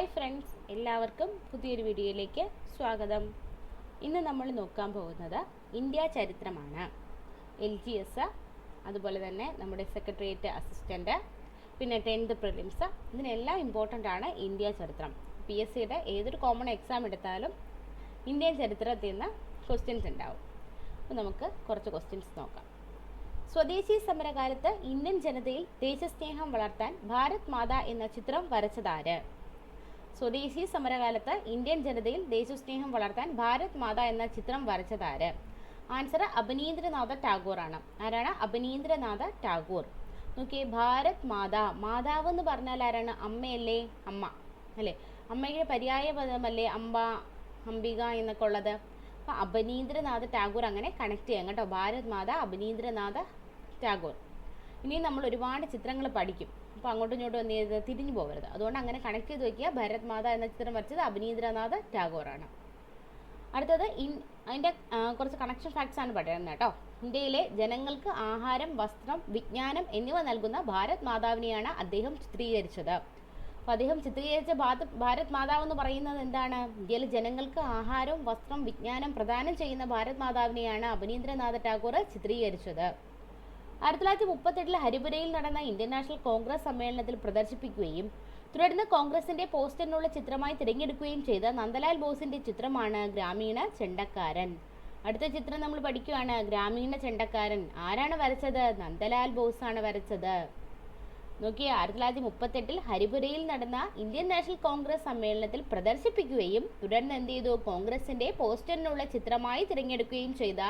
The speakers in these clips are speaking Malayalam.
ഹായ് ഫ്രണ്ട്സ് എല്ലാവർക്കും പുതിയൊരു വീഡിയോയിലേക്ക് സ്വാഗതം. ഇന്ന് നമ്മൾ നോക്കാൻ പോകുന്നത് ഇന്ത്യ ചരിത്രമാണ്. എൽ ജി എസ് അതുപോലെ തന്നെ നമ്മുടെ സെക്രട്ടേറിയറ്റ് അസിസ്റ്റന്റ് പിന്നെ ടെൻത്ത് പ്രിലിംസ് ഇതിനെല്ലാം ഇമ്പോർട്ടന്റ് ആണ് ഇന്ത്യ ചരിത്രം. പി എസ് സിയുടെ ഏതൊരു കോമൺ എക്സാം എടുത്താലും ഇന്ത്യൻ ചരിത്രത്തിൽ നിന്ന് ക്വസ്റ്റ്യൻസ് ഉണ്ടാവും. അപ്പോൾ നമുക്ക് കുറച്ച് ക്വസ്റ്റ്യൻസ് നോക്കാം. സ്വദേശി സമരകാലത്ത് ഇന്ത്യൻ ജനതയിൽ ദേശസ്നേഹം വളർത്താൻ ഭാരത് മാത എന്ന ചിത്രം വരച്ചതാര് സ്വദേശി സമരകാലത്ത് ഇന്ത്യൻ ജനതയിൽ ദേശസ്നേഹം വളർത്താൻ ഭാരത് മാത എന്ന ചിത്രം വരച്ചതാര്? ആൻസർ അഭിനീന്ദ്രനാഥ ടാഗോർ ആണ് ആരാണ്? അഭിനീന്ദ്രനാഥ ടാഗോർ. നോക്കിയേ ഭാരത് മാതാ. മാതാവ് എന്ന് പറഞ്ഞാൽ ആരാണ്? അമ്മയല്ലേ? അമ്മ. അല്ലേ? അമ്മയുടെ പര്യായ പദമല്ലേ? അമ്പ അംബിക എന്നൊക്കെ ഉള്ളത്. അപ്പോൾ അഭിനീന്ദ്രനാഥ ടാഗോർ അങ്ങനെ കണക്ട് ചെയ്യാം കേട്ടോ. ഭാരത് മാതാ അഭിനീന്ദ്രനാഥ ടാഗോർ. ഇനി നമ്മൾ ഒരുപാട് ചിത്രങ്ങൾ പഠിക്കും. അപ്പോൾ അങ്ങോട്ടും ഇങ്ങോട്ടും എന്ത് ചെയ്ത് തിരിഞ്ഞു പോകരുത്. അതുകൊണ്ട് അങ്ങനെ കണക്ട് ചെയ്ത് വയ്ക്കുക ഭരത് മാത എന്ന ചിത്രം വരച്ചത് അഭിനീന്ദ്രനാഥ് ടാഗോറാണ്. അടുത്തത് ഇൻ അതിന്റെ കുറച്ച് കണക്ഷൻ ഫാക്ട്സ് ആണ് പറയുന്നത് കേട്ടോ. ഇന്ത്യയിലെ ജനങ്ങൾക്ക് ആഹാരം വസ്ത്രം വിജ്ഞാനം എന്നിവ നൽകുന്ന ഭാരത് മാതാവിനെയാണ് അദ്ദേഹം ചിത്രീകരിച്ചത്. അപ്പോൾ അദ്ദേഹം ചിത്രീകരിച്ച ഭാരത് ഭാരത് മാതാവ് എന്ന് പറയുന്നത് എന്താണ്? ഇന്ത്യയിലെ ജനങ്ങൾക്ക് ആഹാരവും വസ്ത്രം വിജ്ഞാനം പ്രദാനം ചെയ്യുന്ന ഭാരത് മാതാവിനെയാണ് അഭിനീന്ദ്രനാഥ ടാഗോർ ചിത്രീകരിച്ചത്. ആയിരത്തി തൊള്ളായിരത്തി മുപ്പത്തെട്ടിൽ ഹരിപുരയിൽ നടന്ന ഇന്ത്യൻ നാഷണൽ കോൺഗ്രസ് സമ്മേളനത്തിൽ പ്രദർശിപ്പിക്കുകയും തുടർന്ന് കോൺഗ്രസിന്റെ പോസ്റ്ററിനുള്ള ചിത്രമായി തിരഞ്ഞെടുക്കുകയും ചെയ്ത നന്ദലാൽ ബോസിന്റെ ചിത്രമാണ് ഗ്രാമീണ ചെണ്ടക്കാരൻ. അടുത്ത ചിത്രം നമ്മൾ പഠിക്കുകയാണ്. ഗ്രാമീണ ചെണ്ടക്കാരൻ. ആരാണ് വരച്ചത്? നന്ദലാൽ ബോസ് ആണ് വരച്ചത്. നോക്കി ആയിരത്തി തൊള്ളായിരത്തി മുപ്പത്തെട്ടിൽ ഹരിപുരയിൽ നടന്ന ഇന്ത്യൻ നാഷണൽ കോൺഗ്രസ് സമ്മേളനത്തിൽ പ്രദർശിപ്പിക്കുകയും തുടർന്ന് എന്ത് ചെയ്തു? കോൺഗ്രസിന്റെ പോസ്റ്ററിനുള്ള ചിത്രമായി തിരഞ്ഞെടുക്കുകയും ചെയ്ത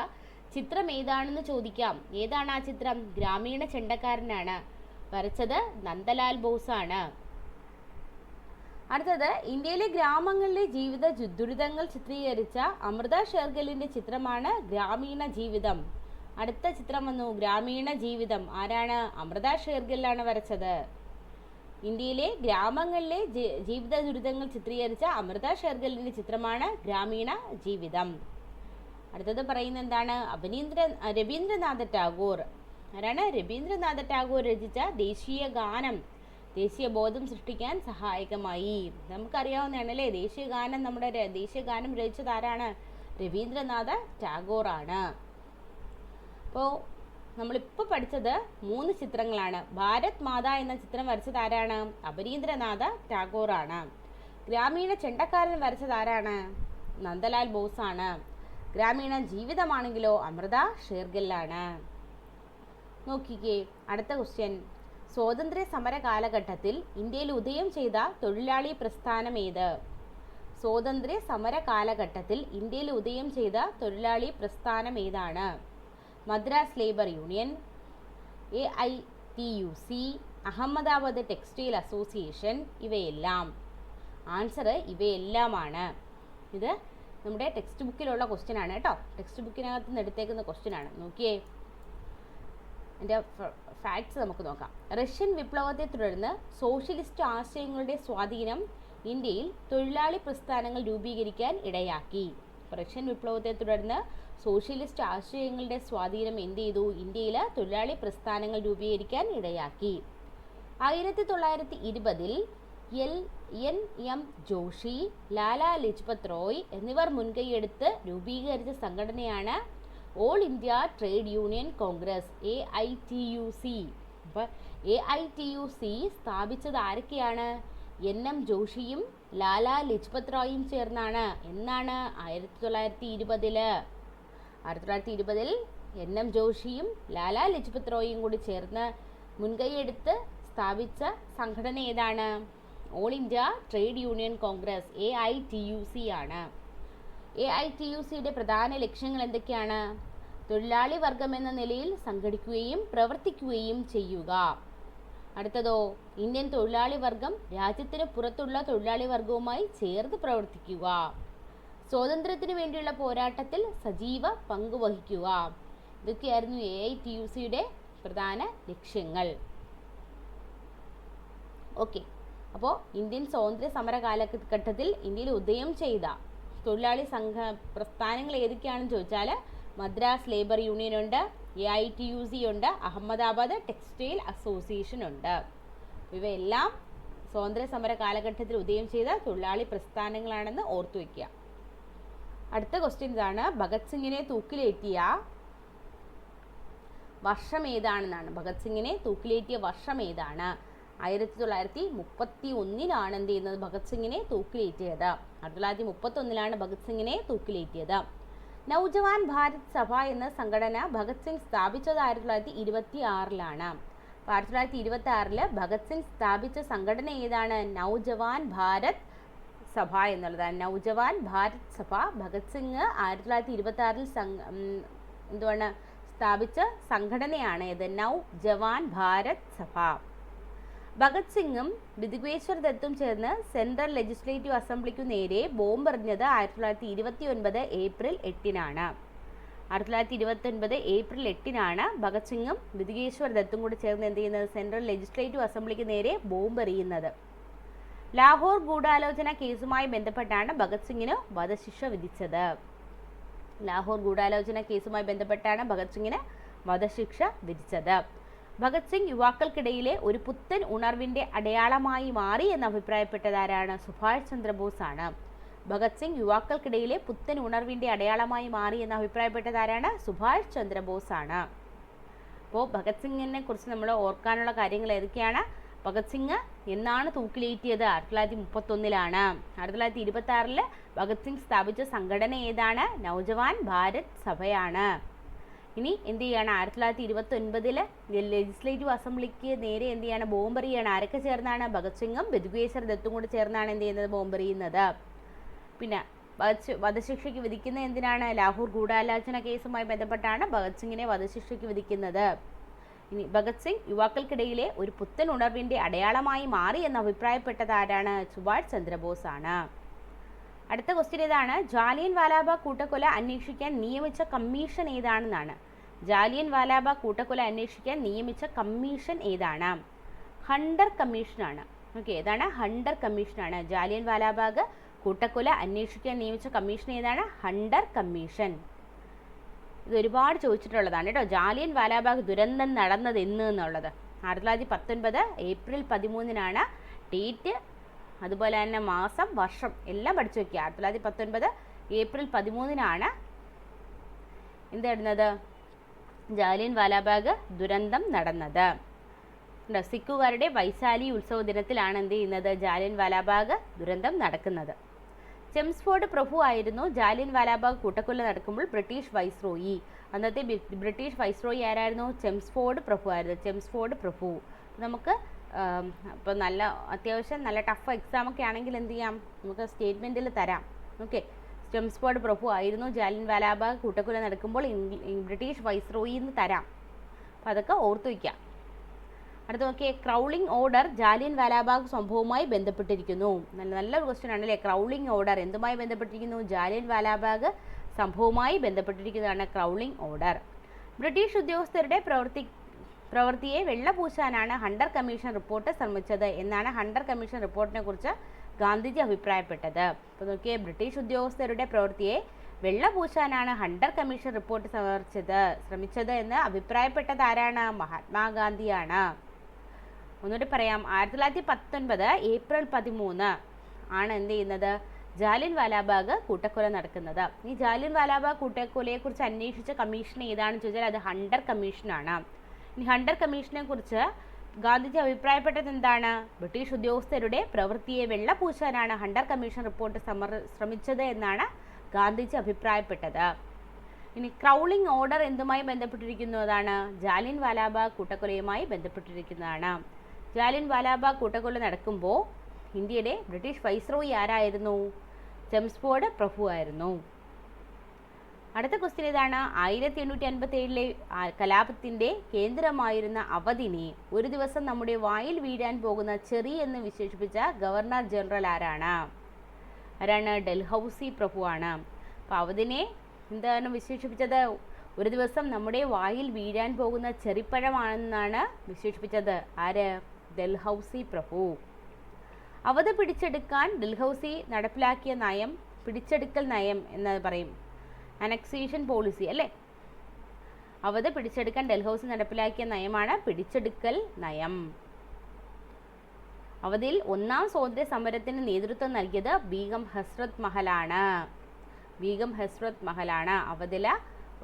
ചിത്രം ഏതാണെന്ന് ചോദിക്കാം. ഏതാണ് ആ ചിത്രം? ഗ്രാമീണ ചെണ്ടക്കാരനാണ്. വരച്ചത് നന്ദലാൽ ബോസ് ആണ് അടുത്തത് ഇന്ത്യയിലെ ഗ്രാമങ്ങളിലെ ജീവിത ദുരിതങ്ങൾ ചിത്രീകരിച്ച അമൃത ഷെർഗലിന്റെ ചിത്രമാണ് ഗ്രാമീണ ജീവിതം. അടുത്ത ചിത്രം വന്നു ഗ്രാമീണ ജീവിതം. ആരാണ്? അമൃത ഷെർഗിലാണ് വരച്ചത്. ഇന്ത്യയിലെ ഗ്രാമങ്ങളിലെ ജീവിത ദുരിതങ്ങൾ ചിത്രീകരിച്ച അമൃത ഷെർഗലിന്റെ ചിത്രമാണ് ഗ്രാമീണ ജീവിതം. അടുത്തത് പറയുന്നത് എന്താണ് അഭിനീന്ദ്ര രവീന്ദ്രനാഥ ടാഗോർ. ആരാണ്? രവീന്ദ്രനാഥ ടാഗോർ രചിച്ച ദേശീയ ഗാനം. ദേശീയ ബോധം സൃഷ്ടിക്കാൻ സഹായകമായി. നമുക്കറിയാവുന്നതാണ് അല്ലേ ദേശീയ ഗാനം നമ്മുടെ ദേശീയ ഗാനം രചിച്ചത് ആരാണ്? രവീന്ദ്രനാഥ ടാഗോർ ആണ് അപ്പോൾ നമ്മളിപ്പോൾ പഠിച്ചത് മൂന്ന് ചിത്രങ്ങളാണ്. ഭാരത് മാതാ എന്ന ചിത്രം വരച്ചത് ആരാണ്? അപരീന്ദ്രനാഥ ടാഗോർ ആണ് ഗ്രാമീണ ചെണ്ടക്കാരൻ വരച്ചത് ആരാണ്? നന്ദലാൽ ബോസാണ്. ഗ്രാമീണ ജീവിതമാണെങ്കിലോ അമൃത ഷേർഗില്ലാണ്. നോക്കിക്കേ അടുത്ത ക്വസ്റ്റ്യൻ സ്വാതന്ത്ര്യ സമര കാലഘട്ടത്തിൽ ഇന്ത്യയിൽ ഉദയം ചെയ്ത തൊഴിലാളി പ്രസ്ഥാനം ഏത്? സ്വാതന്ത്ര്യ സമര കാലഘട്ടത്തിൽ ഇന്ത്യയിൽ ഉദയം ചെയ്ത തൊഴിലാളി പ്രസ്ഥാനം ഏതാണ്? Madras labour union A I T U C Ahmedabad textile association ഇവയെല്ലാം. ആൻസർ ഇവയെല്ലാമാണ്. ഇത് നമ്മുടെ ടെക്സ്റ്റ് ബുക്കിലുള്ള ക്വസ്റ്റ്യൻ ആണ് കേട്ടോ. ടെക്സ്റ്റ് ബുക്കിനകത്ത് നിന്ന് എടുത്തേക്കുന്ന ക്വസ്റ്റ്യൻ ആണ്. നോക്കിയേ. എന്റെ ഫാക്ട്സ് നമുക്ക് നോക്കാം. റഷ്യൻ വിപ്ലവത്തെ തുടർന്ന് സോഷ്യലിസ്റ്റ് ആശയങ്ങളുടെ സ്വാധീനം ഇന്ത്യയിൽ തൊഴിലാളി പ്രസ്ഥാനങ്ങൾ രൂപീകരിക്കാൻ ഇടയാക്കി. റഷ്യൻ വിപ്ലവത്തെ തുടർന്ന് സോഷ്യലിസ്റ്റ് ആശയങ്ങളുടെ സ്വാധീനം എന്ത് ചെയ്തു? ഇന്ത്യയിൽ തൊഴിലാളി പ്രസ്ഥാനങ്ങൾ രൂപീകരിക്കാൻ ഇടയാക്കി. ആയിരത്തി തൊള്ളായിരത്തി ഇരുപതിൽ L N M Joshi Lala Lajpat Roy എന്നിവർ മുൻകൈയെടുത്ത് രൂപീകരിച്ച സംഘടനയാണ് all India trade union congress A I T U C A I T U C സ്ഥാപിച്ചത് ആരൊക്കെയാണ്? എൻ എം ജോഷിയും ലാലാ ലജ്പത് റോയും ചേർന്നാണ്. എന്നാണ് ആയിരത്തി തൊള്ളായിരത്തി ഇരുപതിൽ ആയിരത്തി തൊള്ളായിരത്തി ഇരുപതിൽ എൻ എം ജോഷിയും ലാലാ ലജ്പത് റോയും കൂടി ചേർന്ന് മുൻകൈയെടുത്ത് സ്ഥാപിച്ച സംഘടന ഏതാണ്? All India trade union congress A I T U C ആണ്. എ ഐ ടി യു സിയുടെ പ്രധാന ലക്ഷ്യങ്ങൾ എന്തൊക്കെയാണ്? തൊഴിലാളി വർഗം എന്ന നിലയിൽ സംഘടിക്കുകയും പ്രവർത്തിക്കുകയും ചെയ്യുക. അടുത്തതോ ഇന്ത്യൻ തൊഴിലാളി വർഗം രാജ്യത്തിന് പുറത്തുള്ള തൊഴിലാളി വർഗവുമായി ചേർന്ന് പ്രവർത്തിക്കുക. സ്വാതന്ത്ര്യത്തിന് വേണ്ടിയുള്ള പോരാട്ടത്തിൽ സജീവ പങ്ക് വഹിക്കുക. ഇതൊക്കെയായിരുന്നു എ ഐ ടി യു സിയുടെ പ്രധാന ലക്ഷ്യങ്ങൾ. ഓക്കെ അപ്പോൾ ഇന്ത്യൻ സ്വാതന്ത്ര്യ സമര കാലഘട്ടത്തിൽ ഇന്ത്യയിൽ ഉദയം ചെയ്ത തൊഴിലാളി സംഘ പ്രസ്ഥാനങ്ങൾ ഏതൊക്കെയാണെന്ന് ചോദിച്ചാൽ മദ്രാസ് ലേബർ യൂണിയൻ ഉണ്ട് A I T U C ഉണ്ട് അഹമ്മദാബാദ് ടെക്സ്റ്റൈൽ അസോസിയേഷൻ ഉണ്ട്. ഇവയെല്ലാം സ്വാതന്ത്ര്യ സമര കാലഘട്ടത്തിൽ ഉദയം ചെയ്ത തൊഴിലാളി പ്രസ്ഥാനങ്ങളാണെന്ന് ഓർത്തു വയ്ക്കുക അടുത്ത ക്വസ്റ്റ്യൻ ഇതാണ്. ഭഗത് സിംഗിനെ തൂക്കിലേറ്റിയ വർഷം ഏതാണെന്നാണ്. ഭഗത് സിംഗിനെ തൂക്കിലേറ്റിയ വർഷം ഏതാണ്? ആയിരത്തി തൊള്ളായിരത്തി മുപ്പത്തി ഒന്നിലാണ് എന്ത് ചെയ്യുന്നത് ഭഗത് സിംഗിനെ തൂക്കിലേറ്റിയത്. ആയിരത്തി തൊള്ളായിരത്തി മുപ്പത്തി ഒന്നിലാണ് ഭഗത് സിംഗിനെ തൂക്കിലേറ്റിയത്. നൗജവാൻ ഭാരത് സഭ എന്ന സംഘടന ഭഗത് സിംഗ് സ്ഥാപിച്ചത് ആയിരത്തി തൊള്ളായിരത്തി ഇരുപത്തി ആറിലാണ് ആയിരത്തി തൊള്ളായിരത്തി ഇരുപത്തി ആറിൽ ഭഗത് സിംഗ് സ്ഥാപിച്ച സംഘടന ഏതാണ്? നൗജവാൻ ഭാരത് സഭ എന്നുള്ളതാണ്. നൗജവാൻ ഭാരത് സഭ ഭഗത് സിംഗ് ആയിരത്തി തൊള്ളായിരത്തി ഇരുപത്തി ആറിൽ എന്തുവാണ്? സ്ഥാപിച്ച സംഘടനയാണ് ഇത് നൗ ജവാൻ ഭാരത് സഭ. ഭഗത് സിംഗും ബിദുകേശ്വർ ദത്തും ചേർന്ന് സെൻട്രൽ ലെജിസ്ലേറ്റീവ് അസംബ്ലിക്കു നേരെ ബോംബെറിഞ്ഞത് ആയിരത്തി തൊള്ളായിരത്തി ഇരുപത്തി ഒൻപത് ഏപ്രിൽ എട്ടിനാണ്. ആയിരത്തി തൊള്ളായിരത്തി ഇരുപത്തി ഒൻപത് ഏപ്രിൽ എട്ടിനാണ് ഭഗത് സിംഗും ബിദുകേശ്വർ ദത്തും കൂടി ചേർന്ന് എന്ത് ചെയ്യുന്നത്? സെൻട്രൽ ലെജിസ്ലേറ്റീവ് അസംബ്ലിക്ക് നേരെ ബോംബെറിയുന്നത്. ലാഹോർ ഗൂഢാലോചന കേസുമായി ബന്ധപ്പെട്ടാണ് ഭഗത് സിംഗിന് വധശിക്ഷ വിധിച്ചത്. ലാഹോർ ഗൂഢാലോചന കേസുമായി ബന്ധപ്പെട്ടാണ് ഭഗത് സിംഗിന് വധശിക്ഷ വിധിച്ചത്. ഭഗത് സിംഗ് യുവാക്കൾക്കിടയിലെ ഒരു പുത്തൻ ഉണർവിന്റെ അടയാളമായി മാറി എന്ന് അഭിപ്രായപ്പെട്ടതാരാണ് സുഭാഷ് ചന്ദ്രബോസ് ആണ് ഭഗത് സിംഗ് യുവാക്കൾക്കിടയിലെ പുത്തൻ ഉണർവിന്റെ അടയാളമായി മാറി എന്ന് അഭിപ്രായപ്പെട്ടതാരാണ് സുഭാഷ് ചന്ദ്രബോസ് ആണ് അപ്പോൾ ഭഗത് സിംഗിനെ കുറിച്ച് നമ്മൾ ഓർക്കാനുള്ള കാര്യങ്ങൾ ഏതൊക്കെയാണ്? ഭഗത് സിംഗ് എന്നാണ് തൂക്കിലേറ്റിയത്? ആയിരത്തി തൊള്ളായിരത്തി മുപ്പത്തൊന്നിലാണ്. ആയിരത്തി തൊള്ളായിരത്തി ഇരുപത്തി ആറിൽ ഭഗത് സിംഗ് സ്ഥാപിച്ച സംഘടന ഏതാണ്? നൗജവാൻ ഭാരത് സഭയാണ്. ഇനി എന്ത് ചെയ്യാണ്? ആയിരത്തി തൊള്ളായിരത്തി ഇരുപത്തി ഒൻപതിൽ ലെജിസ്ലേറ്റീവ് അസംബ്ലിക്ക് നേരെ എന്ത് ചെയ്യാണ്? ബോംബെറിയാണ് ആരൊക്കെ ചേർന്നാണ്? ഭഗത് സിംഗും ബിദ്വേശ്വർ ദത്തും കൂടി ചേർന്നാണ് എന്ത് ചെയ്യുന്നത്? ബോംബെറിയുന്നത് പിന്നെ വധശിക്ഷയ്ക്ക് വിധിക്കുന്ന എന്തിനാണ്? ലാഹോർ ഗൂഢാലോചന കേസുമായി ബന്ധപ്പെട്ടാണ് ഭഗത് സിംഗിനെ വധശിക്ഷയ്ക്ക് വിധിക്കുന്നത്. ഇനി ഭഗത് സിംഗ് യുവാക്കൾക്കിടയിലെ ഒരു പുത്തൻ ഉണർവിന്റെ അടയാളമായി മാറി എന്ന് അഭിപ്രായപ്പെട്ടത് ആരാണ്? സുഭാഷ് ചന്ദ്രബോസ് ആണ് അടുത്ത ക്വസ്റ്റ്യൻ ഏതാണ് ജാലിയൻ വാലാബാഗ് കൂട്ടക്കൊല അന്വേഷിക്കാൻ നിയമിച്ച കമ്മീഷൻ ഏതാണെന്നാണ്. ജാലിയൻ വാലാബാഗ് കൂട്ടക്കൊല അന്വേഷിക്കാൻ നിയമിച്ച കമ്മീഷൻ ഏതാണ്? ഹണ്ടർ കമ്മീഷനാണ്. ഓക്കെ ഏതാണ്? ഹണ്ടർ കമ്മീഷനാണ്. ജാലിയൻ വാലാബാഗ് കൂട്ടക്കൊല അന്വേഷിക്കാൻ നിയമിച്ച കമ്മീഷൻ ഏതാണ്? Hunter commission. ഇത് ഒരുപാട് ചോദിച്ചിട്ടുള്ളതാണ് കേട്ടോ. ജാലിയൻ വാലാബാഗ് ദുരന്തം നടന്നത് എന്ന് എന്നുള്ളത്. ആയിരത്തി തൊള്ളായിരത്തി പത്തൊൻപത് ഏപ്രിൽ പതിമൂന്നിനാണ് ഡേറ്റ് അതുപോലെ തന്നെ മാസം വർഷം എല്ലാം പഠിച്ചു വെക്കുക. ആയിരത്തി തൊള്ളായിരത്തി പത്തൊൻപത് ഏപ്രിൽ പതിമൂന്നിനാണ് എന്തായിരുന്നത് ജാലിയൻ വാലാബാഗ് ദുരന്തം നടന്നത്. സിഖുകാരുടെ വൈശാലി ഉത്സവ ദിനത്തിലാണ് എന്ത് ചെയ്യുന്നത്? ജാലിയൻ വാലാബാഗ് ദുരന്തം നടക്കുന്നത്. ചെംസ്ഫോർഡ് പ്രഭു ആയിരുന്നു. ജാലിയൻ വാലാബാഗ് കൂട്ടക്കൊല നടക്കുമ്പോൾ ബ്രിട്ടീഷ് വൈസ്രോയി. അന്നത്തെ ബ്രിട്ടീഷ് വൈസ്രോയി ആരായിരുന്നു? ചെംസ്ഫോർഡ് പ്രഭു ആയിരുന്നു. ചെംസ്ഫോർഡ് പ്രഭു. നമുക്ക് അപ്പോൾ നല്ല അത്യാവശ്യം നല്ല ടഫ് എക്സാം ഒക്കെ ആണെങ്കിൽ എന്ത് ചെയ്യാം? നമുക്ക് സ്റ്റേറ്റ്മെന്റിൽ തരാം. ഓക്കെ സ്റ്റംസ്ഫോർഡ് പ്രഭു ആയിരുന്നു ജാലിൻ വാലാബാഗ്. കൂട്ടക്കൊല നടക്കുമ്പോൾ ബ്രിട്ടീഷ് വൈസ്രോയി നിന്ന് തരാം. അപ്പോൾ അതൊക്കെ ഓർത്തു വയ്ക്കാം അടുത്ത നോക്കിയേ ക്രൗളിംഗ് ഓർഡർ ജാലിയൻ വാലാബാഗ് സംഭവവുമായി ബന്ധപ്പെട്ടിരിക്കുന്നു. നല്ല നല്ലൊരു ക്വസ്റ്റ്യൻ ആണല്ലേ? ക്രൗളിംഗ് ഓർഡർ എന്തുമായി ബന്ധപ്പെട്ടിരിക്കുന്നു? ജാലിയൻ വാലാബാഗ് സംഭവവുമായി ബന്ധപ്പെട്ടിരിക്കുന്നതാണ് ക്രൗളിംഗ് ഓർഡർ ബ്രിട്ടീഷ് ഉദ്യോഗസ്ഥരുടെ പ്രവർത്തി പ്രവൃത്തിയെ വെള്ളപൂശാനാണ് ഹണ്ടർ കമ്മീഷൻ റിപ്പോർട്ട് ശ്രമിച്ചത് എന്നാണ് ഹണ്ടർ കമ്മീഷൻ റിപ്പോർട്ടിനെ കുറിച്ച് ഗാന്ധിജി അഭിപ്രായപ്പെട്ടത്. അപ്പോൾ നോക്കിയേ ബ്രിട്ടീഷ് ഉദ്യോഗസ്ഥരുടെ പ്രവൃത്തിയെ വെള്ളപൂശാനാണ് ഹണ്ടർ കമ്മീഷൻ റിപ്പോർട്ട് സമർപ്പിച്ചത് ശ്രമിച്ചത് എന്ന് അഭിപ്രായപ്പെട്ടത് ആരാണ്? മഹാത്മാഗാന്ധിയാണ്. ഒന്നുകൂടി പറയാം ആയിരത്തി തൊള്ളായിരത്തി പത്തൊൻപത് ഏപ്രിൽ പതിമൂന്ന് ആണ് എന്ത് ചെയ്യുന്നത്? ജാലിൻ വാലാബാഗ് കൂട്ടക്കൊല നടക്കുന്നത്. ഈ ജാലിൻ വാലാബാഗ് കൂട്ടക്കൊലയെ കുറിച്ച് അന്വേഷിച്ച കമ്മീഷൻ ഏതാണെന്ന് ചോദിച്ചാൽ അത് ഹണ്ടർ കമ്മീഷനാണ്. ഹണ്ടർ കമ്മീഷനെ കുറിച്ച് ഗാന്ധിജി അഭിപ്രായപ്പെട്ടത് എന്താണ്? ബ്രിട്ടീഷ് ഉദ്യോഗസ്ഥരുടെ പ്രവൃത്തിയെ വെള്ളപൂശാനാണ് ഹണ്ടർ കമ്മീഷൻ റിപ്പോർട്ട് സമർ ശ്രമിച്ചത് എന്നാണ് ഗാന്ധിജി അഭിപ്രായപ്പെട്ടത്. ഇനി ക്രൗളിംഗ് ഓർഡർ എന്തുമായി ബന്ധപ്പെട്ടിരിക്കുന്നതാണ് ജാലിൻ വാലാബാഗ് കൂട്ടക്കൊലയുമായി ബന്ധപ്പെട്ടിരിക്കുന്നതാണ്. ജാലിൻ വാലാബാഗ് കൂട്ടക്കൊല നടക്കുമ്പോൾ ഇന്ത്യയുടെ ബ്രിട്ടീഷ് വൈസ്രോയി ആരായിരുന്നു? ചെംസ്ഫോർഡ് പ്രഭു ആയിരുന്നു അടുത്ത ക്വസ്റ്റ്യൻ ഇതാണ്. ആയിരത്തി എണ്ണൂറ്റി അൻപത്തി ഏഴിലെ കലാപത്തിന്റെ കേന്ദ്രമായിരുന്ന അവധിനെ ഒരു ദിവസം നമ്മുടെ വായിൽ വീഴാൻ പോകുന്ന ചെറി എന്ന് വിശേഷിപ്പിച്ച ഗവർണർ ജനറൽ ആരാണ്? ആരാണ്? ഡൽഹൌസി പ്രഭുവാണ്. അപ്പോൾ അവധിനെ എന്താണ് വിശേഷിപ്പിച്ചത്? ഒരു ദിവസം നമ്മുടെ വായിൽ വീഴാൻ പോകുന്ന ചെറിപ്പഴമാണെന്നാണ് വിശേഷിപ്പിച്ചത്. ആര്? ഡൽഹൌസി പ്രഭു. അവധി പിടിച്ചെടുക്കാൻ ഡൽഹൌസി നടപ്പിലാക്കിയ നയം പിടിച്ചെടുക്കൽ നയം എന്ന് പറയും. അനക്സേഷൻ പോളിസി അല്ലേ? അവധ പിടിച്ചെടുക്കാൻ ഡൽഹൌസി നടപ്പിലാക്കിയ നയമാണ് പിടിച്ചെടുക്കൽ നയം. അവധിൽ ഒന്നാം സ്വാതന്ത്ര്യ സമരത്തിന് നേതൃത്വം നൽകിയത് ബീഗം ഹസ്രത് മഹലാണ്. ബീഗം ഹസ്രത് മഹലാണ്. അവധില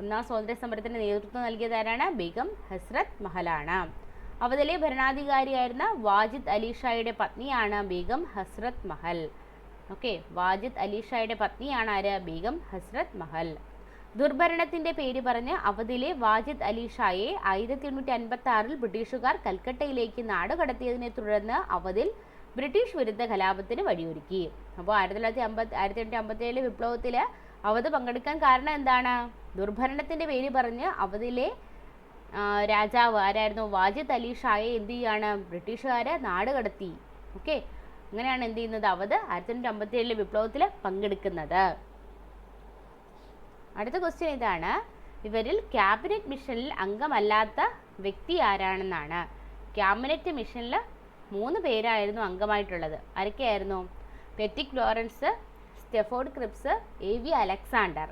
ഒന്നാം സ്വാതന്ത്ര്യ സമരത്തിന് നേതൃത്വം നൽകിയത് ആരാണ്? ബീഗം ഹസ്രത് മഹലാണ്. അവധിലെ ഭരണാധികാരിയായിരുന്ന വാജിദ് അലി ഷായുടെ പത്നിയാണ് ബീഗം ഹസ്രത് മഹൽ. ഓക്കെ വാജിദ് അലി ഷായുടെ പത്നിയാണ് ആര്? ബീഗം ഹസ്രത് മഹൽ. ദുർഭരണത്തിന്റെ പേര് പറഞ്ഞ് അവധിലെ വാജിദ് അലി ഷായെ ആയിരത്തി എണ്ണൂറ്റി അൻപത്തി ആറിൽ ബ്രിട്ടീഷുകാർ കൽക്കട്ടയിലേക്ക് നാടുകടത്തിയതിനെ തുടർന്ന് അവധിൽ ബ്രിട്ടീഷ് വിരുദ്ധ കലാപത്തിന് വഴിയൊരുക്കി. അപ്പോൾ ആയിരത്തി തൊള്ളായിരത്തി അമ്പത്തി ആയിരത്തി എണ്ണൂറ്റി അമ്പത്തി ഏഴിലെ വിപ്ലവത്തിൽ അവധ് പങ്കെടുക്കാൻ കാരണം എന്താണ്? ദുർഭരണത്തിന്റെ പേര് പറഞ്ഞ് അവധിലെ രാജാവ് ആരായിരുന്നു? വാജിദ് അലി ഷായെ എന്ത് ചെയ്യാണ്? ബ്രിട്ടീഷുകാരെ നാട് കടത്തി. ഓക്കെ അങ്ങനെയാണ് എന്ത് ചെയ്യുന്നത്? അവധ് ആയിരത്തി തൊണ്ണൂറ്റി അമ്പത്തി ഏഴിലെ വിപ്ലവത്തിൽ പങ്കെടുക്കുന്നത്. അടുത്ത ക്വസ്റ്റ്യൻ ഇതാണ്. ഇവരിൽ ക്യാബിനറ്റ് മിഷനിൽ അംഗമല്ലാത്ത വ്യക്തി ആരാണെന്നാണ്. ക്യാബിനറ്റ് മിഷനിൽ മൂന്ന് പേരായിരുന്നു അംഗമായിട്ടുള്ളത്. ആരൊക്കെയായിരുന്നു? Pethick Lawrence Stafford Cripps A V Alexander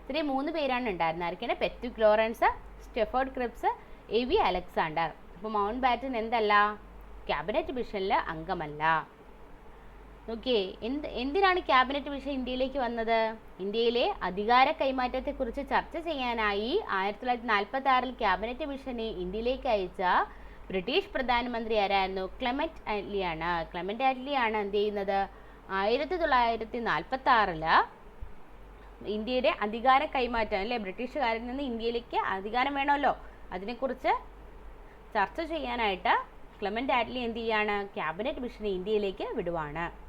ഇത്രയും മൂന്ന് പേരാണ് ഉണ്ടായിരുന്നത്. ആരൊക്കെയാണ്? Pethick Lawrence Stafford Cripps A V Alexander അപ്പോൾ മൗണ്ട് ബാറ്റൻ എന്തല്ല? ക്യാബിനറ്റ് മിഷനിൽ അംഗമല്ല. നോക്കിയേ എന്ത് എന്തിനാണ് ക്യാബിനറ്റ് മിഷൻ ഇന്ത്യയിലേക്ക് വന്നത്? ഇന്ത്യയിലെ അധികാര കൈമാറ്റത്തെക്കുറിച്ച് ചർച്ച ചെയ്യാനായി ആയിരത്തി തൊള്ളായിരത്തി നാൽപ്പത്തി ആറിൽ ക്യാബിനറ്റ് മിഷനെ ഇന്ത്യയിലേക്ക് അയച്ച ബ്രിട്ടീഷ് പ്രധാനമന്ത്രി ആരായിരുന്നു? ക്ലെമറ്റ് ആറ്റ്ലിയാണ്. ക്ലെമന്റ് ആറ്റ്ലിയാണ് എന്ത് ചെയ്യുന്നത്? ആയിരത്തി തൊള്ളായിരത്തി നാൽപ്പത്തി ആറിൽ ഇന്ത്യയുടെ അധികാര കൈമാറ്റം അല്ലേ? ബ്രിട്ടീഷുകാരിൽ നിന്ന് ഇന്ത്യയിലേക്ക് അധികാരം വേണമല്ലോ. അതിനെക്കുറിച്ച് ചർച്ച ചെയ്യാനായിട്ട് ക്ലെമന്റ് ആറ്റ്ലി എന്ത് ചെയ്യാണ്? ക്യാബിനറ്റ് മിഷനെ ഇന്ത്യയിലേക്ക് വിടുവാണ്.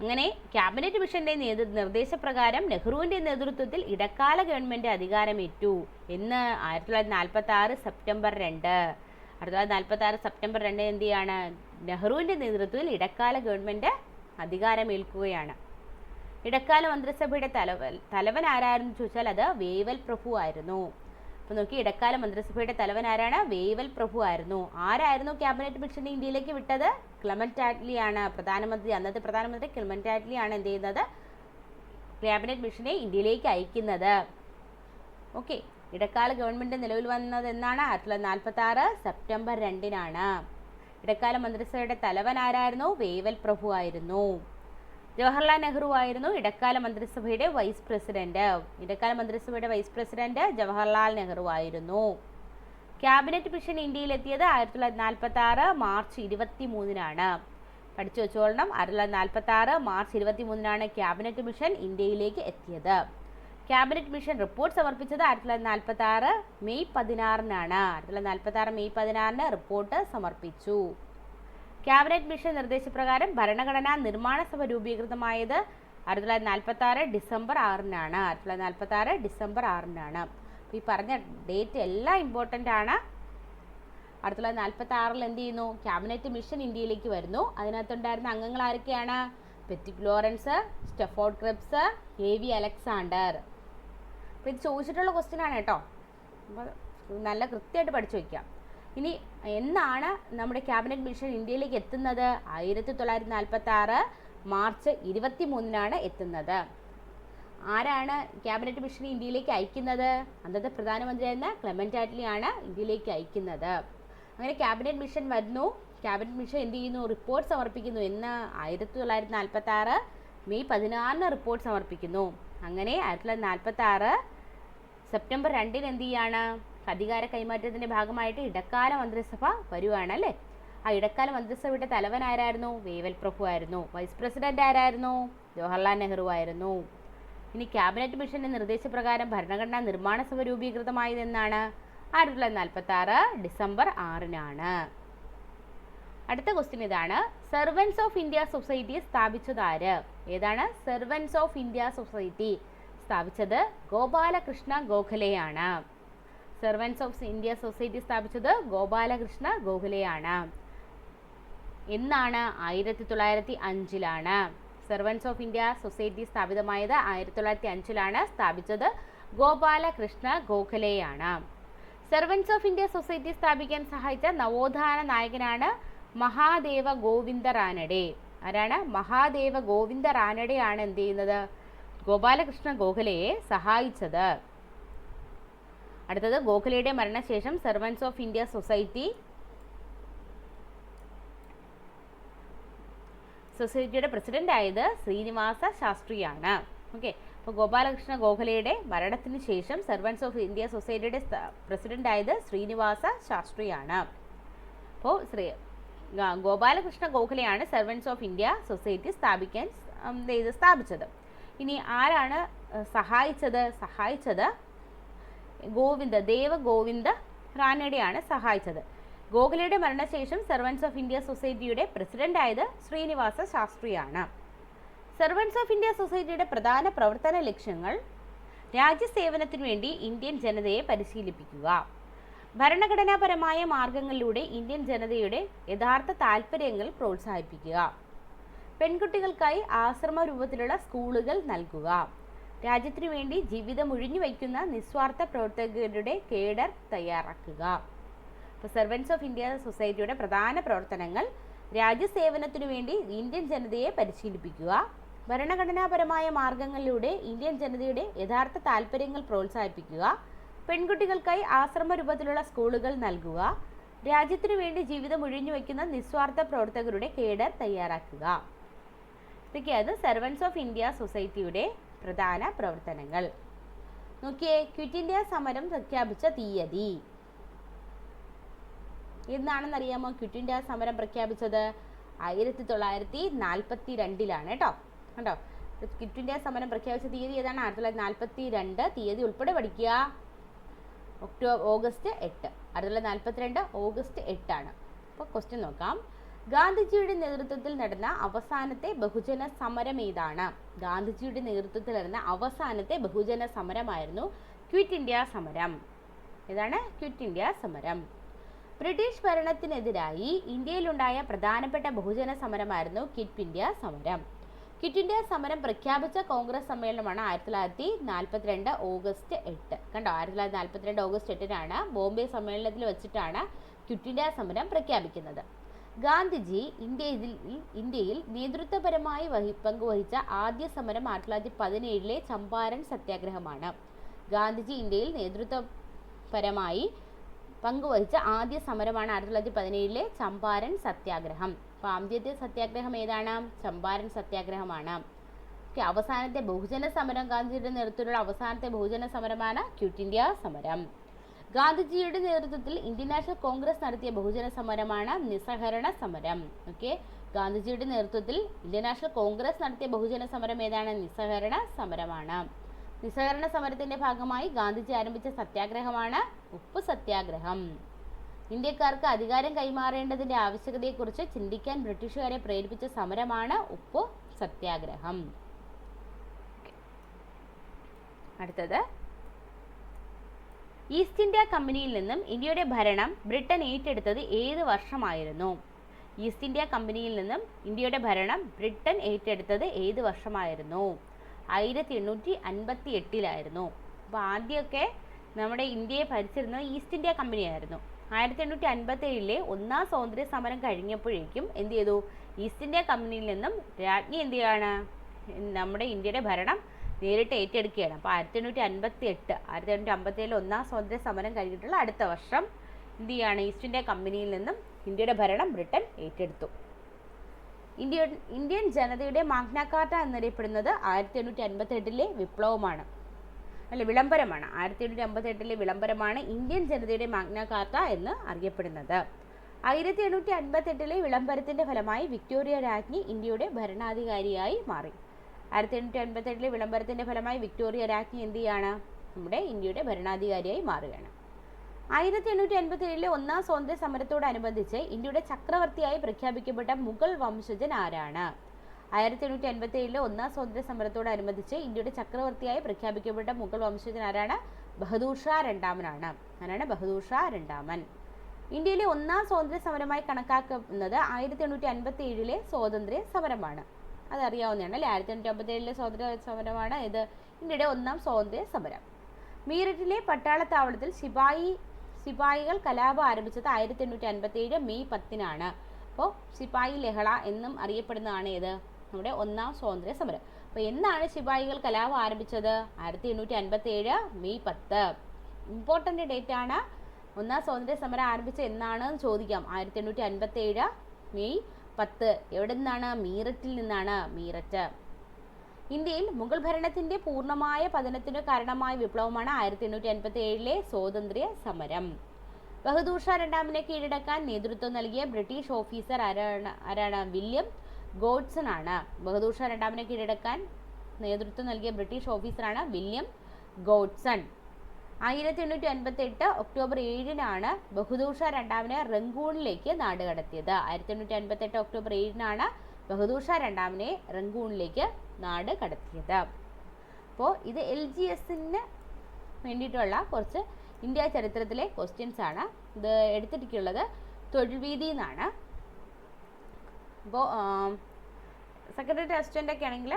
അങ്ങനെ ക്യാബിനറ്റ് മിഷന്റെ നിർദ്ദേശപ്രകാരം നെഹ്റുവിന്റെ നേതൃത്വത്തിൽ ഇടക്കാല ഗവൺമെന്റ് അധികാരമേറ്റു എന്ന് ആയിരത്തി തൊള്ളായിരത്തി നാൽപ്പത്തി ആറ് സെപ്റ്റംബർ രണ്ട്. ആയിരത്തി തൊള്ളായിരത്തി നാൽപ്പത്തി ആറ് സെപ്റ്റംബർ രണ്ട് എന്ത് ചെയ്യാണ്? നെഹ്റുവിന്റെ നേതൃത്വത്തിൽ ഇടക്കാല ഗവൺമെന്റ് അധികാരമേൽക്കുകയാണ്. ഇടക്കാല മന്ത്രിസഭയുടെ തലവൻ തലവൻ ആരായിരുന്നു ചോദിച്ചാൽ അത് വേവൽ പ്രഭു ആയിരുന്നു. അപ്പോൾ നോക്കി ഇടക്കാല മന്ത്രിസഭയുടെ തലവൻ ആരാണ് വേവൽ പ്രഭു ആയിരുന്നു. ആരായിരുന്നു ക്യാബിനറ്റ് മിഷനെ ഇന്ത്യയിലേക്ക് വിട്ടത്? ക്ലമന്റ് ആറ്റ്ലി ആണ് പ്രധാനമന്ത്രി. അന്നത്തെ പ്രധാനമന്ത്രി ക്ലമന്റ് ആറ്റ്ലി ആണ് എന്ത് ചെയ്യുന്നത്? ക്യാബിനറ്റ് മിഷനെ ഇന്ത്യയിലേക്ക് അയക്കുന്നത്. ഓക്കെ ഇടക്കാല ഗവൺമെന്റ് നിലവിൽ വന്നത് എന്നാണ്? ആയിരത്തി തൊള്ളായിരത്തി നാൽപ്പത്തി ആറ് സെപ്റ്റംബർ രണ്ടിനാണ്. ഇടക്കാല മന്ത്രിസഭയുടെ തലവൻ ആരായിരുന്നു വേവൽ പ്രഭു ആയിരുന്നു. ജവഹർലാൽ നെഹ്റു ആയിരുന്നു ഇടക്കാല മന്ത്രിസഭയുടെ വൈസ് പ്രസിഡന്റ്. ഇടക്കാല മന്ത്രിസഭയുടെ വൈസ് പ്രസിഡന്റ് ജവഹർലാൽ നെഹ്റു ആയിരുന്നു. ക്യാബിനറ്റ് മിഷൻ ഇന്ത്യയിലെത്തിയത് ആയിരത്തി തൊള്ളായിരത്തി നാൽപ്പത്തി ആറ് മാർച്ച് ഇരുപത്തി മൂന്നിനാണ് പഠിച്ചു വെച്ചോളണം. ആയിരത്തി തൊള്ളായിരത്തി നാൽപ്പത്തി ആറ് മാർച്ച് ഇരുപത്തി മൂന്നിനാണ് ക്യാബിനറ്റ് മിഷൻ ഇന്ത്യയിലേക്ക് എത്തിയത്. ക്യാബിനറ്റ് മിഷൻ റിപ്പോർട്ട് സമർപ്പിച്ചത് ആയിരത്തി തൊള്ളായിരത്തി നാൽപ്പത്തി ആറ് മെയ് പതിനാറിനാണ്. ആയിരത്തി തൊള്ളായിരത്തി നാൽപ്പത്തി ആറ് മെയ് പതിനാറിന് റിപ്പോർട്ട് സമർപ്പിച്ചു. ക്യാബിനറ്റ് മിഷൻ നിർദ്ദേശപ്രകാരം ഭരണഘടനാ നിർമ്മാണ സഭ രൂപീകൃതമായത് ആയിരത്തി തൊള്ളായിരത്തി നാൽപ്പത്തി ആറ് ഡിസംബർ ആറിനാണ്. ആയിരത്തി തൊള്ളായിരത്തി നാൽപ്പത്തി ആറ് ഡിസംബർ ആറിനാണ്. ഈ പറഞ്ഞ ഡേറ്റ് എല്ലാം ഇമ്പോർട്ടന്റ് ആണ്. ആയിരത്തി തൊള്ളായിരത്തി നാൽപ്പത്തി ആറിൽ എന്ത് ചെയ്യുന്നു? ക്യാബിനറ്റ് മിഷൻ ഇന്ത്യയിലേക്ക് വരുന്നു. അതിനകത്തുണ്ടായിരുന്ന അംഗങ്ങൾ ആരൊക്കെയാണ്? Pethick Lawrence Stafford Cripps A V Alexander. അപ്പോൾ ഇത് ചോദിച്ചിട്ടുള്ള ക്വസ്റ്റ്യൻ ആണ് കേട്ടോ. അപ്പോൾ നല്ല കൃത്യമായിട്ട് പഠിച്ചു വയ്ക്കാം. ഇനി എന്നാണ് നമ്മുടെ ക്യാബിനറ്റ് മിഷൻ ഇന്ത്യയിലേക്ക് എത്തുന്നത്? ആയിരത്തി തൊള്ളായിരത്തി നാൽപ്പത്തി ആറ് മാർച്ച് ഇരുപത്തി മൂന്നിനാണ് എത്തുന്നത്. ആരാണ് ക്യാബിനറ്റ് മിഷൻ ഇന്ത്യയിലേക്ക് അയക്കുന്നത്? അന്നത്തെ പ്രധാനമന്ത്രിയായിരുന്ന ക്ലെമന്റ് ആറ്റ്ലി ആണ് ഇന്ത്യയിലേക്ക് അയക്കുന്നത്. അങ്ങനെ ക്യാബിനറ്റ് മിഷൻ വരുന്നു. ക്യാബിനറ്റ് മിഷൻ എന്ത് ചെയ്യുന്നു? റിപ്പോർട്ട് സമർപ്പിക്കുന്നു എന്ന് ആയിരത്തി തൊള്ളായിരത്തി നാൽപ്പത്തി ആറ് മെയ് പതിനാറിന് റിപ്പോർട്ട് സമർപ്പിക്കുന്നു. അങ്ങനെ ആയിരത്തി തൊള്ളായിരത്തി നാൽപ്പത്തി ആറ് സെപ്റ്റംബർ രണ്ടിന് എന്ത് ചെയ്യാണ്? അധികാര കൈമാറ്റത്തിന്റെ ഭാഗമായിട്ട് ഇടക്കാല മന്ത്രിസഭ വരുവാണ് അല്ലേ ആ ഇടക്കാല മന്ത്രിസഭയുടെ തലവൻ ആരായിരുന്നു? വേവൽ പ്രഭു ആയിരുന്നു. വൈസ് പ്രസിഡന്റ് ആരായിരുന്നു? ജവഹർലാൽ നെഹ്റു ആയിരുന്നു. ഇനി ക്യാബിനറ്റ് മിഷന്റെ നിർദ്ദേശപ്രകാരം ഭരണഘടനാ നിർമ്മാണ സഭ രൂപീകൃതമായത് എന്നാണ്. ആയിരത്തി തൊള്ളായിരത്തി നാൽപ്പത്തി ആറ് ഡിസംബർ ആറിനാണ്. അടുത്ത ക്വസ്റ്റ്യൻ ഇതാണ്. സെർവൻസ് ഓഫ് ഇന്ത്യ സൊസൈറ്റി സ്ഥാപിച്ചത് ആര്? ഏതാണ്? സെർവൻസ് ഓഫ് ഇന്ത്യ സൊസൈറ്റി സ്ഥാപിച്ചത് ഗോപാലകൃഷ്ണ ഗോഖലെയാണ്. സെർവൻസ് ഓഫ് ഇന്ത്യ സൊസൈറ്റി സ്ഥാപിച്ചത് ഗോപാലകൃഷ്ണ ഗോഖലെയാണ്. എന്നാണ് ആയിരത്തി തൊള്ളായിരത്തി അഞ്ചിലാണ് സെർവൻസ് ഓഫ് ഇന്ത്യ സൊസൈറ്റി സ്ഥാപിതമായത് ആയിരത്തി തൊള്ളായിരത്തി അഞ്ചിലാണ് സ്ഥാപിച്ചത് ഗോപാലകൃഷ്ണ ഗോഖലെയാണ്. സെർവൻസ് ഓഫ് ഇന്ത്യ സൊസൈറ്റി സ്ഥാപിക്കാൻ സഹായിച്ച നവോത്ഥാന നായകനാണ് മഹാദേവ ഗോവിന്ദ റാനഡെ ആരാണ്? മഹാദേവ ഗോവിന്ദ റാനഡെയാണ് എന്ത് ചെയ്യുന്നത്? ഗോപാലകൃഷ്ണ ഗോഖലയെ സഹായിച്ചത്. അടുത്തത് ഗോഖലയുടെ മരണശേഷം സെർവൻസ് ഓഫ് ഇന്ത്യ സൊസൈറ്റി സൊസൈറ്റിയുടെ പ്രസിഡന്റ് ആയത് ശ്രീനിവാസ ശാസ്ത്രിയാണ്. ഓക്കെ അപ്പോൾ ഗോപാലകൃഷ്ണ ഗോഖലയുടെ മരണത്തിന് ശേഷം സെർവൻസ് ഓഫ് ഇന്ത്യ സൊസൈറ്റിയുടെ പ്രസിഡന്റ് ആയത് ശ്രീനിവാസ ശാസ്ത്രിയാണ്. അപ്പോൾ ശ്രീ ഗോപാലകൃഷ്ണ ഗോഖലെയാണ് സെർവൻസ് ഓഫ് ഇന്ത്യ സൊസൈറ്റി സ്ഥാപിക്കാൻ സ്ഥാപിച്ചത്. ഇനി ആരാണ് സഹായിച്ചത്? സഹായിച്ചത് ഗോവിന്ദ ദേവഗോവിന്ദ റാനഡെയാണ് സഹായിച്ചത്. ഗോഖലയുടെ മരണശേഷം സെർവൻസ് ഓഫ് ഇന്ത്യ സൊസൈറ്റിയുടെ പ്രസിഡന്റ് ആയത് ശ്രീനിവാസ ശാസ്ത്രിയാണ്. സെർവൻസ് ഓഫ് ഇന്ത്യ സൊസൈറ്റിയുടെ പ്രധാന പ്രവർത്തന ലക്ഷ്യങ്ങൾ രാജ്യസേവനത്തിനു വേണ്ടി ഇന്ത്യൻ ജനതയെ പരിശീലിപ്പിക്കുക. ഭരണഘടനാപരമായ മാർഗങ്ങളിലൂടെ ഇന്ത്യൻ ജനതയുടെ യഥാർത്ഥ താൽപ്പര്യങ്ങൾ പ്രോത്സാഹിപ്പിക്കുക. പെൺകുട്ടികൾക്കായി ആശ്രമ രൂപത്തിലുള്ള സ്കൂളുകൾ നൽകുക. രാജ്യത്തിനു വേണ്ടി ജീവിതം ഒഴിഞ്ഞു വയ്ക്കുന്ന നിസ്വാർത്ഥ പ്രവർത്തകരുടെ കേഡർ തയ്യാറാക്കുക. ഇപ്പോൾ സെർവൻസ് ഓഫ് ഇന്ത്യ സൊസൈറ്റിയുടെ പ്രധാന പ്രവർത്തനങ്ങൾ രാജ്യസേവനത്തിനു വേണ്ടി ഇന്ത്യൻ ജനതയെ പരിശീലിപ്പിക്കുക. ഭരണഘടനാപരമായ മാർഗങ്ങളിലൂടെ ഇന്ത്യൻ ജനതയുടെ യഥാർത്ഥ താല്പര്യങ്ങൾ പ്രോത്സാഹിപ്പിക്കുക. പെൺകുട്ടികൾക്കായി ആശ്രമ രൂപത്തിലുള്ള സ്കൂളുകൾ നൽകുക. രാജ്യത്തിനു വേണ്ടി ജീവിതം ഒഴിഞ്ഞു വയ്ക്കുന്ന നിസ്വാർത്ഥ പ്രവർത്തകരുടെ കേഡർ തയ്യാറാക്കുക. ഇതൊക്കെയാണ് സെർവൻസ് ഓഫ് ഇന്ത്യ സൊസൈറ്റിയുടെ പ്രധാന പ്രവർത്തനങ്ങൾ. നോക്കിയേ ക്വിറ്റ് ഇന്ത്യ സമരം പ്രഖ്യാപിച്ച തീയതി. എന്നാണെന്ന് അറിയാമോ ക്വിറ്റ് ഇന്ത്യ സമരം പ്രഖ്യാപിച്ചത്? ആയിരത്തി തൊള്ളായിരത്തി നാൽപ്പത്തി രണ്ടിലാണ് കേട്ടോ. കണ്ടോ? ക്വിറ്റ് ഇന്ത്യ സമരം പ്രഖ്യാപിച്ച തീയതി ഏതാണ്? ആയിരത്തി തൊള്ളായിരത്തി നാൽപ്പത്തി രണ്ട് തീയതി ഉൾപ്പെടെ പഠിക്കുക. ഒക്ടോബർ ഓഗസ്റ്റ് എട്ട്. ആയിരത്തി തൊള്ളായിരത്തി നാൽപ്പത്തി രണ്ട് ഓഗസ്റ്റ് എട്ടാണ്. അപ്പോൾ ക്വസ്റ്റ്യൻ നോക്കാം. ഗാന്ധിജിയുടെ നേതൃത്വത്തിൽ നടന്ന അവസാനത്തെ ബഹുജന സമരം ഏതാണ്? ഗാന്ധിജിയുടെ നേതൃത്വത്തിൽ നടന്ന അവസാനത്തെ ബഹുജന സമരമായിരുന്നു ക്വിറ്റ് ഇന്ത്യ സമരം. ഏതാണ്? ക്വിറ്റ് ഇന്ത്യ സമരം. ബ്രിട്ടീഷ് ഭരണത്തിനെതിരായി ഇന്ത്യയിലുണ്ടായ പ്രധാനപ്പെട്ട ബഹുജന സമരമായിരുന്നു ക്വിറ്റ് ഇന്ത്യ സമരം. ക്വിറ്റ് ഇന്ത്യ സമരം പ്രഖ്യാപിച്ച കോൺഗ്രസ് സമ്മേളനമാണ് ആയിരത്തി തൊള്ളായിരത്തി നാൽപ്പത്തിരണ്ട് ഓഗസ്റ്റ് എട്ട്. കണ്ടോ? ആയിരത്തി തൊള്ളായിരത്തി നാൽപ്പത്തിരണ്ട് ഓഗസ്റ്റ് എട്ടിനാണ് ബോംബെ സമ്മേളനത്തിൽ വെച്ചിട്ടാണ് ക്വിറ്റ് ഇന്ത്യ സമരം പ്രഖ്യാപിക്കുന്നത്. ഗാന്ധിജി ഇന്ത്യയിൽ ഇന്ത്യയിൽ നേതൃത്വപരമായി വഹി പങ്കുവഹിച്ച ആദ്യ സമരം ആയിരത്തി തൊള്ളായിരത്തി പതിനേഴിലെ ചമ്പാരൻ സത്യാഗ്രഹമാണ്. ഗാന്ധിജി ഇന്ത്യയിൽ നേതൃത്വപരമായി പങ്കുവഹിച്ച ആദ്യ സമരമാണ് ആയിരത്തി തൊള്ളായിരത്തി പതിനേഴിലെ ചമ്പാരൻ സത്യാഗ്രഹം. അപ്പോൾ ആദ്യത്തെ സത്യാഗ്രഹം ഏതാണ്? ചമ്പാരൻ സത്യാഗ്രഹമാണ്. ഓക്കെ അവസാനത്തെ ബഹുജന സമരം ഗാന്ധിജിയുടെ നേതൃത്വത്തിലുള്ള അവസാനത്തെ ബഹുജന സമരമാണ് ക്യൂട്ട് ഇന്ത്യ സമരം. ഗാന്ധിജിയുടെ നേതൃത്വത്തിൽ ഇന്ത്യൻ നാഷണൽ കോൺഗ്രസ് നടത്തിയ ബഹുജന സമരമാണ് നിസ്സഹരണ സമരം. ഓക്കെ? ഗാന്ധിജിയുടെ നേതൃത്വത്തിൽ ഇന്ത്യൻ നാഷണൽ കോൺഗ്രസ് നടത്തിയ ബഹുജന സമരം ഏതാണ്? നിസ്സഹരണ സമരമാണ്. നിസ്സഹരണ സമരത്തിന്റെ ഭാഗമായി ഗാന്ധിജി ആരംഭിച്ച സത്യാഗ്രഹമാണ് ഉപ്പ് സത്യാഗ്രഹം. ഇന്ത്യക്കാർക്ക് അധികാരം കൈമാറേണ്ടതിന്റെ ആവശ്യകതയെക്കുറിച്ച് ചിന്തിക്കാൻ ബ്രിട്ടീഷുകാരെ പ്രേരിപ്പിച്ച സമരമാണ് ഉപ്പ് സത്യാഗ്രഹം. അടുത്തത്. ഈസ്റ്റ് ഇന്ത്യ കമ്പനിയിൽ നിന്നും ഇന്ത്യയുടെ ഭരണം ബ്രിട്ടൻ ഏറ്റെടുത്തത് ഏത് വർഷമായിരുന്നു? ഈസ്റ്റ് ഇന്ത്യ കമ്പനിയിൽ നിന്നും ഇന്ത്യയുടെ ഭരണം ബ്രിട്ടൻ ഏറ്റെടുത്തത് ഏത് വർഷമായിരുന്നു? ആയിരത്തി എണ്ണൂറ്റി അൻപത്തി എട്ടിലായിരുന്നു അപ്പോൾ ആദ്യമൊക്കെ നമ്മുടെ ഇന്ത്യയെ ഭരിച്ചിരുന്നത് ഈസ്റ്റ് ഇന്ത്യ കമ്പനിയായിരുന്നു ആയിരത്തി എണ്ണൂറ്റി അൻപത്തി ഏഴിലെ ഒന്നാം സ്വാതന്ത്ര്യ സമരം കഴിഞ്ഞപ്പോഴേക്കും എന്ത് ചെയ്തു? ഈസ്റ്റ് ഇന്ത്യ കമ്പനിയിൽ നിന്നും രാജ്ഞി എന്ത് ചെയ്യാണ്? നമ്മുടെ ഇന്ത്യയുടെ ഭരണം നേരിട്ട് ഏറ്റെടുക്കുകയാണ്. അപ്പോൾ ആയിരത്തി എണ്ണൂറ്റി അൻപത്തി എട്ട് ആയിരത്തി എണ്ണൂറ്റി അമ്പത്തി ഏഴിൽ ഒന്നാം സ്വാതന്ത്ര്യ സമരം കഴിഞ്ഞിട്ടുള്ള അടുത്ത വർഷം എന്ത് ചെയ്യാണ് ഈസ്റ്റ് ഇന്ത്യ കമ്പനിയിൽ നിന്നും ഇന്ത്യയുടെ ഭരണം ബ്രിട്ടൻ ഏറ്റെടുത്തു. ഇന്ത്യ ഇന്ത്യൻ ജനതയുടെ മാഗ്നാകാർട്ട എന്നറിയപ്പെടുന്നത് ആയിരത്തി എണ്ണൂറ്റി അൻപത്തി എട്ടിലെ വിപ്ലവമാണ്. അല്ല വിളംബരമാണ്. ആയിരത്തി എണ്ണൂറ്റി അമ്പത്തി എട്ടിലെ വിളംബരമാണ് ഇന്ത്യൻ ജനതയുടെ മാഗ്നാകാർട്ട എന്ന് അറിയപ്പെടുന്നത്. ആയിരത്തി എണ്ണൂറ്റി അൻപത്തി എട്ടിലെ വിളംബരത്തിന്റെ ഫലമായി വിക്ടോറിയ രാജ്ഞി ഇന്ത്യയുടെ ഭരണാധികാരിയായി മാറി. ആയിരത്തി എണ്ണൂറ്റി അൻപത്തി എട്ടിലെ വിളംബരത്തിന്റെ ഫലമായി വിക്ടോറിയ രാജ്ഞി എന്ത് ചെയ്യാണ്? നമ്മുടെ ഇന്ത്യയുടെ ഭരണാധികാരിയായി മാറുകയാണ്. ആയിരത്തി എണ്ണൂറ്റി അൻപത്തി ഏഴിലെ ഒന്നാം സ്വാതന്ത്ര്യ സമരത്തോടനുബന്ധിച്ച് ഇന്ത്യയുടെ ചക്രവർത്തിയായി പ്രഖ്യാപിക്കപ്പെട്ട മുഗൾ വംശജൻ ആരാണ്? ആയിരത്തി എണ്ണൂറ്റി അൻപത്തി ഏഴിലെ ഒന്നാം സ്വാതന്ത്ര്യ സമരത്തോടനുബന്ധിച്ച് ഇന്ത്യയുടെ ചക്രവർത്തിയായി പ്രഖ്യാപിക്കപ്പെട്ട മുഗൾ വംശജൻ ആരാണ്? ബഹദൂർ ഷാ രണ്ടാമനാണ്. ആരാണ്? ബഹദൂർ ഷാ രണ്ടാമൻ. ഇന്ത്യയിലെ ഒന്നാം സ്വാതന്ത്ര്യ സമരമായി കണക്കാക്കുന്നത് ആയിരത്തി എണ്ണൂറ്റി അൻപത്തി ഏഴിലെ സ്വാതന്ത്ര്യ സമരമാണ്. അതറിയാവുന്നതാണ് അല്ലേ? ആയിരത്തി എണ്ണൂറ്റി അമ്പത്തി ഏഴിലെ സ്വാതന്ത്ര്യ സമരമാണ് ഇത്. ഇന്ത്യയുടെ ഒന്നാം സ്വാതന്ത്ര്യ സമരം. മീററ്റിലെ പട്ടാളത്താവളത്തിൽ ശിപായി സിപായികൾ കലാപം ആരംഭിച്ചത് ആയിരത്തി എണ്ണൂറ്റി അൻപത്തി ഏഴ് മെയ് പത്തിനാണ്. അപ്പോൾ സിപായി ലഹള എന്നും അറിയപ്പെടുന്നതാണ് ഏത് നമ്മുടെ ഒന്നാം സ്വാതന്ത്ര്യ സമരം. അപ്പോൾ എന്നാണ് ശിപായികൾ കലാപം ആരംഭിച്ചത്? ആയിരത്തി എണ്ണൂറ്റി അൻപത്തി ഏഴ് മെയ് പത്ത്. ഇമ്പോർട്ടന്റ് ഡേറ്റ് ആണ്. ഒന്നാം സ്വാതന്ത്ര്യ സമരം ആരംഭിച്ച എന്നാണ് ചോദിക്കാം. ആയിരത്തി എണ്ണൂറ്റി അൻപത്തി ഏഴ് മെയ് പത്ത്. എവിടെ നിന്നാണ് മീററ്റിൽ നിന്നാണ് മീററ്റ്. ഇന്ത്യയിൽ മുഗൾ ഭരണത്തിന്റെ പൂർണമായ പതനത്തിന് കാരണമായ വിപ്ലവമാണ് ആയിരത്തി എണ്ണൂറ്റി അൻപത്തി ഏഴിലെ സ്വാതന്ത്ര്യ സമരം. ബഹദൂർ ഷാ രണ്ടാമനെ കീഴടക്കാൻ നേതൃത്വം നൽകിയ ബ്രിട്ടീഷ് ഓഫീസർ ആരാണ്? ആരാണ്? വില്യം ഗോഡ്സൺ ആണ്. ബഹദൂർ ഷാ രണ്ടാമനെ കീഴടക്കാൻ നേതൃത്വം നൽകിയ ബ്രിട്ടീഷ് ഓഫീസറാണ് വില്യം ഗോഡ്സൺ. ആയിരത്തി എണ്ണൂറ്റി അൻപത്തി എട്ട് ഒക്ടോബർ ഏഴിനാണ് ബഹുദൂഷ രണ്ടാമനെ റംഗൂണിലേക്ക് നാട് കടത്തിയത് ആയിരത്തി എണ്ണൂറ്റി അൻപത്തി എട്ട് ഒക്ടോബർ ഏഴിനാണ് ബഹുദൂഷ രണ്ടാമനെ റംഗൂണിലേക്ക് നാട് കടത്തിയത് അപ്പോൾ ഇത് എൽ ജി എസിന് വേണ്ടിയിട്ടുള്ള കുറച്ച് ഇന്ത്യ ചരിത്രത്തിലെ ക്വസ്റ്റ്യൻസ് ആണ്. ഇത് എടുത്തിട്ടുള്ളത് തൊഴിൽവീതി എന്നാണ്. അപ്പോൾ സെക്രട്ടറി അസിസ്റ്റന്റ് ഒക്കെ ആണെങ്കിൽ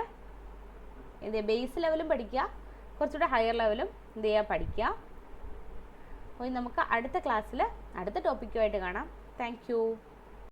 ഇത് ബേസ് ലെവലും പഠിക്കുക. കുറച്ചുകൂടെ ഹയർ ലെവലും എന്ത് ചെയ്യുക പഠിക്കുക അപ്പോൾ നമുക്ക് അടുത്ത ക്ലാസ്സിൽ അടുത്ത ടോപ്പിക്കുമായിട്ട് കാണാം. താങ്ക്